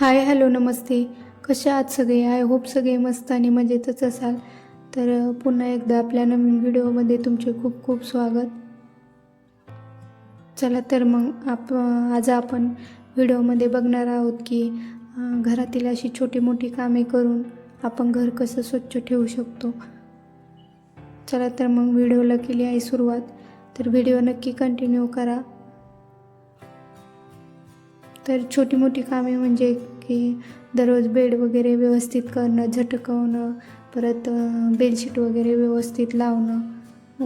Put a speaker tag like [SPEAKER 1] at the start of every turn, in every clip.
[SPEAKER 1] Hi hello नमस्ते. कसे आहात सगळे? आय होप सगळे मस्त आणि मजेतच असाल. तर पुन्हा एकदा आपल्या नवीन व्हिडिओमध्ये तुमचे खूप खूप स्वागत. चला तर मग आप आज आपण व्हिडिओमध्ये बघणार आहोत की घरातील अशी छोटी मोठी कामे करून आपण घर कसं स्वच्छ ठेवू शकतो. चला तर मग व्हिडिओला केली आहे सुरुवात. तर व्हिडिओ नक्की कंटिन्यू करा. तर छोटी मोठी कामे म्हणजे की दररोज बेड वगैरे व्यवस्थित करणं झटकवणं परत बेडशीट वगैरे व्यवस्थित लावणं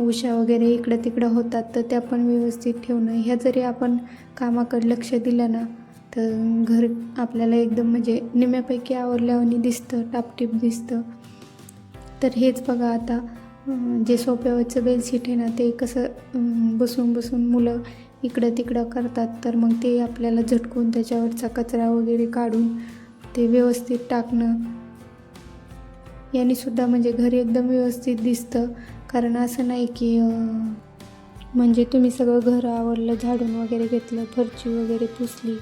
[SPEAKER 1] उशा वगैरे इकडं तिकडं होतात तर त्या पण व्यवस्थित ठेवणं. ह्या जरी आपण कामाकडे लक्ष दिलं ना तर घर आपल्याला एकदम म्हणजे निम्यापैकी आवरल्यावानी दिसतं टापटीप दिसतं. तर हेच बघा आता जे सोप्यावरचं बेडशीट आहे ना ते कसं बसून बसून मुलं इकडं तिकडं करतात तर मग ते आपल्याला झटकून त्याच्यावरचा कचरा वगैरे काढून ते व्यवस्थित टाकणं. याने सुद्धा म्हणजे घर एकदम व्यवस्थित दिसतं. कारण असं नाही की म्हणजे तुम्ही सगळं घर आवरलं झाडून वगैरे घेतलं फरची वगैरे पुसली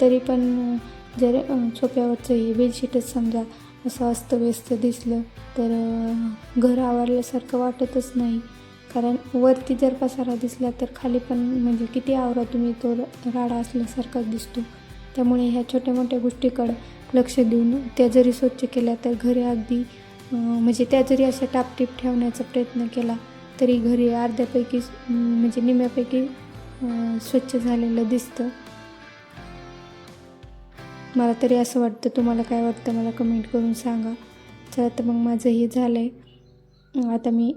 [SPEAKER 1] तरी पण जर सोप्यावरचं हे बेडशीटच समजा असं अस्तव्यस्त दिसलं तर घर आवरल्यासारखं वाटतच नाही. कारण वरती जर पसारा दिसला तर खाली पण म्हणजे किती आवरा तुम्ही तो राडा असल्यासारखाच दिसतो. त्यामुळे ह्या छोट्या मोठ्या गोष्टीकडं लक्ष देऊन त्या जरी स्वच्छ केल्या तर घरी अगदी म्हणजे त्या जरी अशा टापटीप ठेवण्याचा प्रयत्न केला तरी घरी अर्ध्यापैकी म्हणजे निम्यापैकी स्वच्छ झालेलं दिसतं. मला तरी असं वाटतं. तुम्हाला काय वाटतं? मला कमेंट करून सांगा. चला तर मग माझं हे झालं आहे आता मी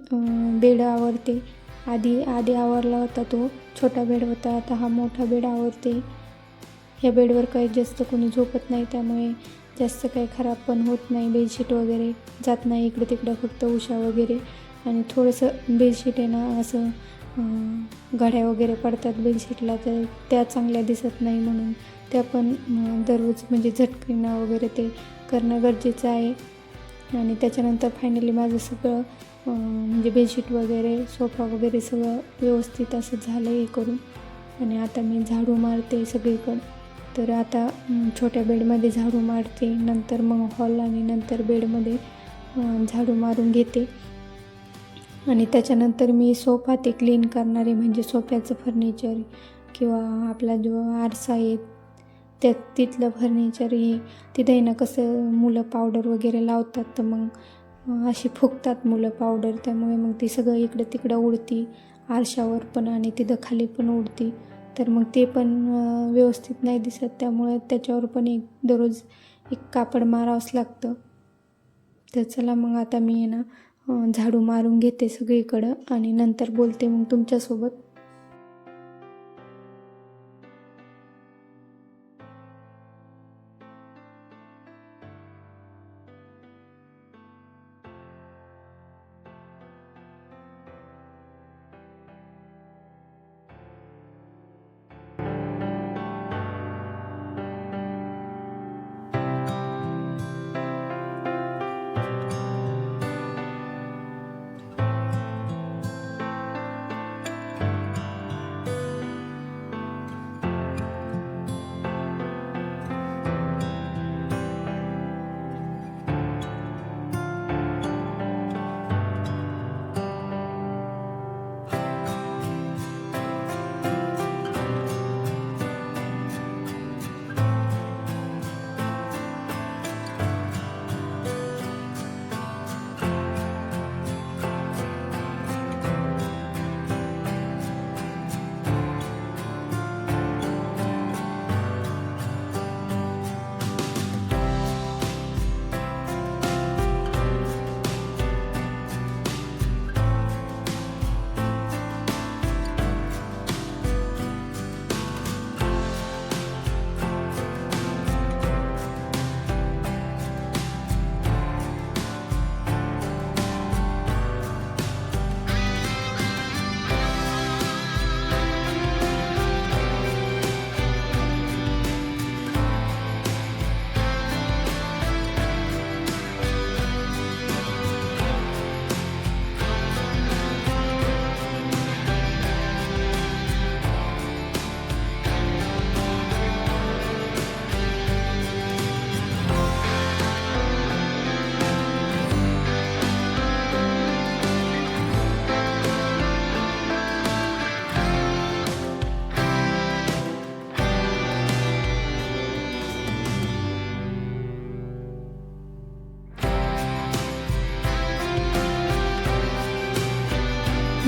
[SPEAKER 1] बेड आवरते. आधी आधी आवरला होता तो. छोटा बेड होता. आता हा मोठा बेड आवरते. ह्या बेडवर काही जास्त कोणी झोपत नाही. त्यामुळे जास्त काही खराब पण होत नाही. बेडशीट वगैरे जात नाही. इकडं तिकडं फक्त उशा वगैरे. आणि थोडंसं बेडशीट आहे ना असं घड्या वगैरे पडतात बेडशीटला तर त्या चांगल्या दिसत नाही म्हणून. त्या पण दररोज म्हणजे झटकणं वगैरे ते करणं गरजेचं आहे. आणि त्याच्यानंतर फायनली माझं सगळं म्हणजे बेडशीट वगैरे सोफा वगैरे सगळं व्यवस्थित असं झालं हे करून. आणि आता मी झाडू मारते सगळीकडं. तर आता छोट्या बेडमध्ये झाडू मारते नंतर मग हॉल आणि नंतर बेडमध्ये झाडू मारून घेते. आणि त्याच्यानंतर मी सोफा ते क्लीन करणारे म्हणजे सोफ्याचं फर्निचर किंवा आपला जो आरसा आहे त्या तिथलं फर्निचर हे तिथे ना कसं मुलं पावडर वगैरे लावतात तर मग अशी फुकतात मुलं पावडर त्यामुळे मग ती सगळं इकडं तिकडं उडती. आरशावर पण आणि तिथं खाली पण उडती. तर मग ते पण व्यवस्थित नाही दिसत त्यामुळे त्याच्यावर पण एक दररोज एक कापड मारावंच लागतं. तर चला मग आता मी आहे ना झाडू मारून घेते सगळीकडं आणि नंतर बोलते मग तुमच्यासोबत.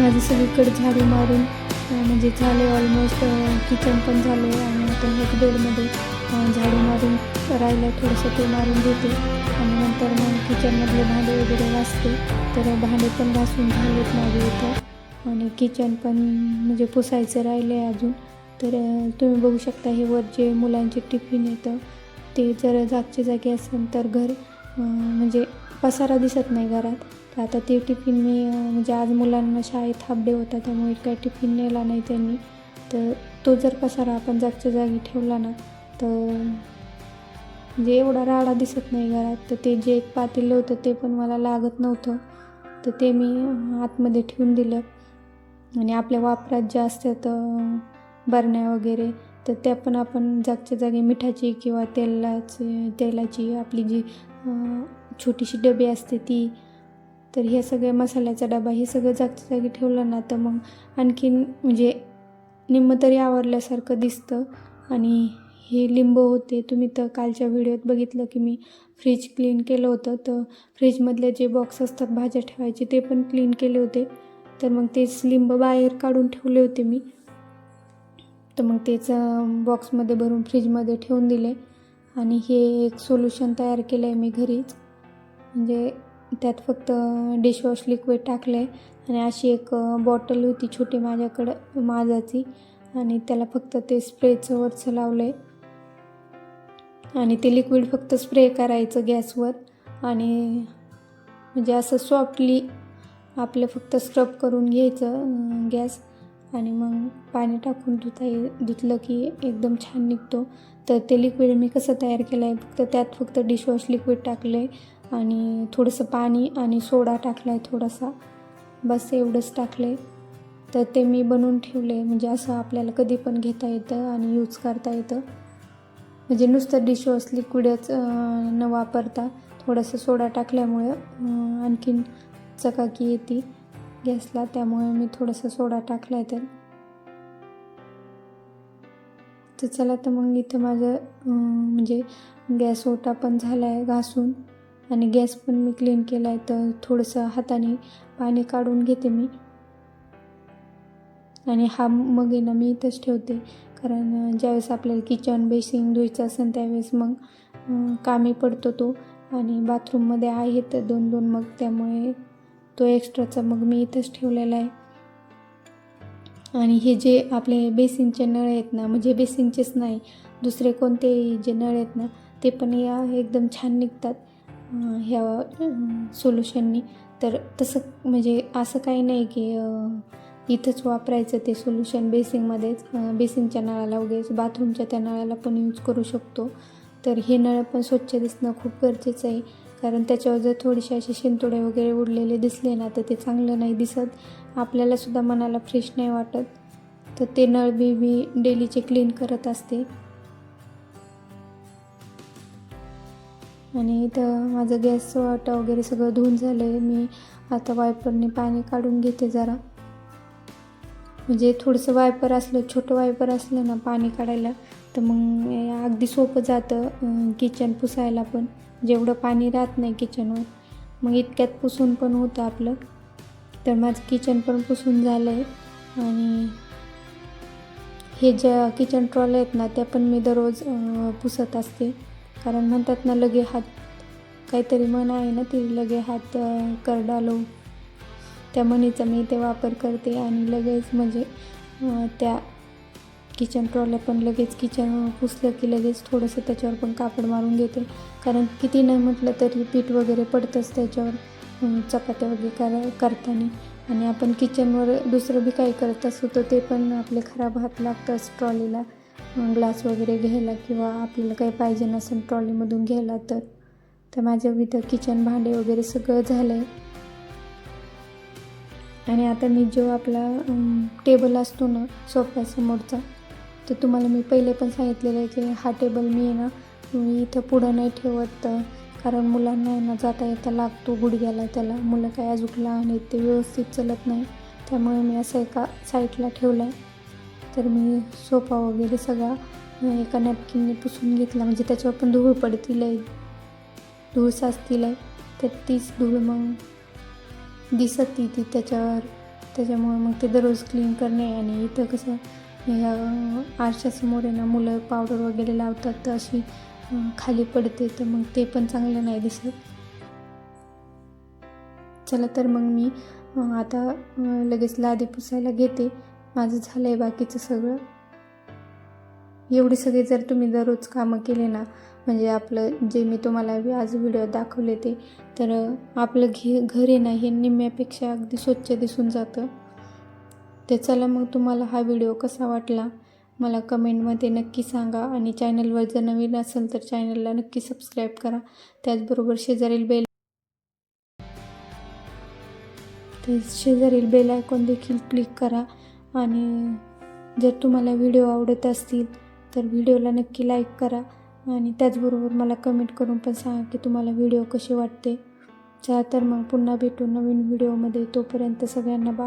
[SPEAKER 1] माझं सगळीकडे झाडू मारून म्हणजे झाले ऑलमोस्ट किचन पण झाले आणि आता एक बेडमध्ये झाडू मारून राहिलं थोडंसं ते मारून घेते. आणि नंतर मग किचनमधले भांडे वगैरे वाचते तर भांडे पण घासून झालेत माझे इथं. आणि किचन पण म्हणजे पुसायचं राहिलं आहे अजून. तर तुम्ही बघू शकता हे वर जे मुलांचे टिफिन येतं ते जर जागच्या जागी असेल तर घर म्हणजे पसारा दिसत नाही घरात. तर आता ते टिफिन मी म्हणजे आज मुलांना शाळेत हाफ डे होता त्यामुळे काय टिफिन नेला नाही त्यांनी. तर तो जर पसारा आपण जागच्या जागी ठेवला ना तर म्हणजे एवढा राडा दिसत नाही घरात. तर ते जे एक पातेलं होतं ते पण मला लागत नव्हतं. तर ते मी आतमध्ये ठेवून दिलं. आणि आपल्या वापरात जे असतात बरण्या वगैरे तर त्या पण आपण जागच्या जागी मिठाची किंवा तेलाची तेलाची आपली जी छोटीशी डबी असते ती तर हे सगळे मसाल्याचा डबा हे सगळं जागच्या जागी ठेवलं ना तर मग आणखीन म्हणजे निम्म तरी आवरल्यासारखं दिसतं. आणि हे लिंब होते. तुम्ही तर कालच्या व्हिडिओत बघितलं की मी फ्रीज क्लीन केलं होतं. तर फ्रीजमधले जे बॉक्स असतात भाज्या ठेवायचे ते पण क्लीन केले होते. तर मग तेच लिंब बाहेर काढून ठेवले होते मी. तर मग तेच बॉक्समध्ये भरून फ्रीजमध्ये ठेवून दिले. आणि हे एक सोल्युशन तयार केलं आहे मी घरीच. म्हणजे त्यात फक्त डिशवॉश लिक्विड टाकलं आहे आणि अशी एक बॉटल होती छोटी माझ्याकडं माझाची. आणि त्याला फक्त ते स्प्रेचं वरचं लावलं आहे आणि ते लिक्विड फक्त स्प्रे करायचं गॅसवर. आणि म्हणजे असं सॉफ्टली आपलं फक्त स्क्रब करून घ्यायचं गॅस. आणि मग पाणी टाकून धुता ये धुतलं की एकदम छान निघतो. तर ते लिक्विड मी कसं तयार केलं आहे फक्त त्यात फक्त डिशवॉश लिक्विड टाकलं आहे आणि थोडंसं पाणी आणि सोडा टाकला आहे थोडासा. बस एवढंच टाकलं आहे तर ते मी बनवून ठेवले म्हणजे असं आपल्याला कधी पण घेता येतं आणि यूज करता येतं. म्हणजे नुसतं डिशवॉश लिक्विडच न वापरता थोडंसं सोडा टाकल्यामुळं आणखीन चकाकी येते गॅसला. त्यामुळे मी थोडासा सोडा टाकला आहे तर. तर चला तर मग इथं माझं म्हणजे गॅस ओटा पण झाला आहे घासून. आणि गॅस पण मी क्लीन केला आहे तर थोडंसं हाताने पाणी काढून घेते मी. आणि हा मग आहे ना मी इथंच ठेवते. कारण ज्यावेळेस आपल्याला किचन बेसिंग धुवायचं असेल त्यावेळेस मग कामी पडतो तो. आणि बाथरूममध्ये आहे तर दोन दोन मग त्यामुळे तो एक्स्ट्राचा मग मी इथंच ठेवलेला आहे. आणि हे जे आपले बेसिनचे नळ आहेत ना म्हणजे बेसिनचेच नाही दुसरे कोणते जे नळ आहेत ना ते पण या एकदम छान निघतात. ह्या सोल्युशननी तर तसं म्हणजे असं काही नाही की इथंच वापरायचं ते सोल्युशन बेसिंगमध्येच बेसिंगच्या नळाला वगैरे बाथरूमच्या त्या नळाला पण यूज करू शकतो. तर हे नळ पण स्वच्छ दिसणं खूप गरजेचं आहे. कारण त्याच्यावर जर थोडेसे असे शिंतोडे वगैरे उडलेले दिसले ना तर ते चांगलं नाही दिसत. आपल्यालासुद्धा मनाला फ्रेश नाही वाटत. तर ते नळ बी मी डेलीचे क्लीन करत असते. आणि इथं माझं गॅस वाटा वगैरे सगळं धुवून झालं आहे मी आता वायपरने पाणी काढून घेते जरा. म्हणजे थोडंसं वायपर असलं छोटं वायपर असलं ना पाणी काढायला तर मग अगदी सोपं जातं किचन पुसायला पण. जेवढं पाणी राहत नाही किचनवर मग इतक्यात पुसून पण होतं आपलं. तर माझं किचन पण पुसून झालं आहे आणि हे ज्या किचन ट्रॉल आहेत ना त्या पण मी दररोज पुसत असते. कारण म्हणतात ना लगे हात काहीतरी म्हण आहे ना ती लगे हात करडालो. त्या म्हणीचा मी ते वापर करते आणि लगेच म्हणजे त्या किचन ट्रॉल्या पण लगेच किचन पुसलं की लगेच थोडंसं त्याच्यावर पण कापड मारून घेते. कारण किती नाही म्हटलं तरी पीठ वगैरे पडतंच त्याच्यावर चपात्या वगैरे कर करताना. आणि आपण किचनवर दुसरं बी काही करत असू तर ते पण आपले खराब हात लागतंच ट्रॉलीला ग्लास वगैरे घ्यायला किंवा आपल्याला काही पाहिजे नसेल ट्रॉलीमधून घ्यायला तर. तर माझं इथं किचन भांडे वगैरे सगळं झालं आहे आणि आता मी जो आपला टेबल असतो ना सोफ्यासमोरचा तर तुम्हाला मी पहिले पण सांगितलेलं आहे की हा टेबल मी आहे ना मी इथं पुढं नाही ठेवत कारण मुलांना आहे ना जाता येता लागतो गुडघ्याला त्याला मुलं काय अजून लहान आहेत ते व्यवस्थित चलत नाही. त्यामुळे मी असं एका साईडला ठेवलं आहे तर मी सोफा वगैरे सगळा एका नॅपकिनने पुसून घेतला. म्हणजे त्याच्यावर पण धूळ पडतील आहे धूळ साचतील आहे तर तीच धूळ मग दिसत ती ती त्याच्यावर. त्याच्यामुळे मग ते दररोज क्लीन करणे आणि इथं कसं ह्या आरशासमोर आहे ना मुलं पावडर वगैरे लावतात तर अशी खाली पडते. तर मग ते पण चांगलं नाही दिसत. चला तर मग मी आता लगेच लादी पुसायला घेते. माझं झालं आहे बाकीचं सगळं. एवढी सगळी जर तुम्ही दररोज कामं केले ना म्हणजे आपलं जे मी तुम्हाला आज व्हिडिओ दाखवले ते तर आपलं घे घर आहे ना हे निम्म्यापेक्षा अगदी स्वच्छ दिसून जातं. तर चला मग तुम्हाला हा व्हिडिओ कसा वाटला मला कमेंटमध्ये नक्की सांगा आणि चॅनलवर जर नवीन असेल तर चॅनलला नक्की सबस्क्राईब करा. त्याचबरोबर शेजारील बेल ते शेजारील बेल आयकॉन देखील क्लिक करा. आणि जर तुम्हाला व्हिडिओ आवडत असतील तर व्हिडिओला नक्की लाईक करा. आणि त्याचबरोबर मला कमेंट करून पण सांगा की तुम्हाला व्हिडिओ कसे वाटते. चला तर मग पुन्हा भेटू नवीन व्हिडिओमध्ये तोपर्यंत सगळ्यांना बा